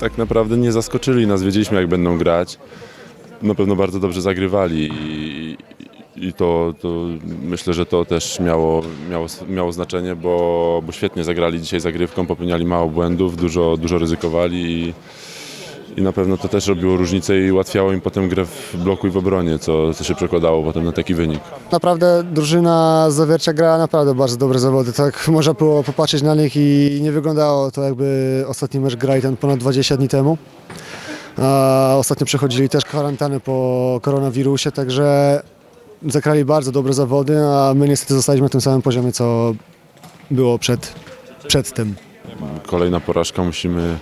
tak naprawdę nie zaskoczyli nas, wiedzieliśmy jak będą grać. Na pewno bardzo dobrze zagrywali i, i to, to myślę, że to też miało, miało, miało znaczenie, bo, bo świetnie zagrali dzisiaj zagrywką, popełniali mało błędów, dużo, dużo ryzykowali i, i na pewno to też robiło różnicę i ułatwiało im potem grę w bloku i w obronie, co, co się przekładało potem na taki wynik. Naprawdę drużyna Zawiercia grała naprawdę bardzo dobre zawody. Tak można było popatrzeć na nich i nie wyglądało to jakby ostatni mecz grali ten ponad 20 dni temu. A ostatnio przechodzili też kwarantannę po koronawirusie, także zagrali bardzo dobre zawody, a my niestety zostaliśmy na tym samym poziomie, co było przed, przed tym. Kolejna porażka, musimy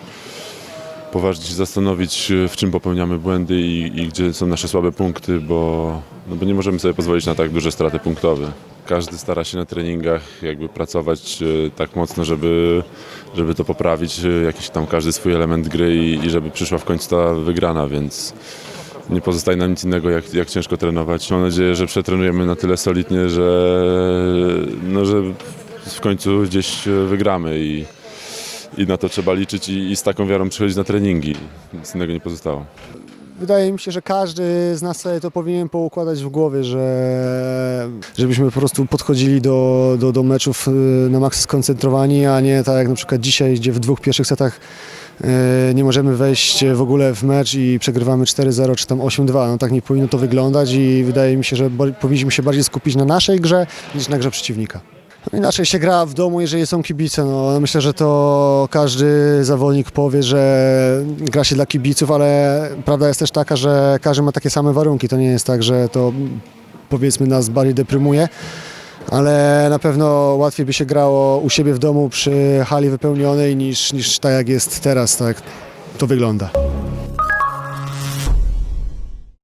poważnie się zastanowić, w czym popełniamy błędy i, i gdzie są nasze słabe punkty, bo, no bo nie możemy sobie pozwolić na tak duże straty punktowe. Każdy stara się na treningach jakby pracować e, tak mocno, żeby, żeby to poprawić, e, jakiś tam każdy swój element gry i, i żeby przyszła w końcu ta wygrana, więc nie pozostaje nam nic innego jak, jak ciężko trenować. Mam nadzieję, że przetrenujemy na tyle solidnie, że, no, że w końcu gdzieś e, wygramy i, i na to trzeba liczyć i, i z taką wiarą przychodzić na treningi. Nic innego nie pozostało. Wydaje mi się, że każdy z nas sobie to powinien poukładać w głowie, że żebyśmy po prostu podchodzili do, do, do meczów y, na maks skoncentrowani, a nie tak jak na przykład dzisiaj, gdzie w dwóch pierwszych setach y, nie możemy wejść w ogóle w mecz i przegrywamy 4-0 czy tam 8-2. No tak nie powinno to wyglądać i wydaje mi się, że powinniśmy się bardziej skupić na naszej grze niż na grze przeciwnika. Inaczej się gra w domu, jeżeli są kibice. No, myślę, że to każdy zawodnik powie, że gra się dla kibiców, ale prawda jest też taka, że każdy ma takie same warunki. To nie jest tak, że to powiedzmy nas bardziej deprymuje, ale na pewno łatwiej by się grało u siebie w domu przy hali wypełnionej niż, niż tak jak jest teraz, tak to wygląda.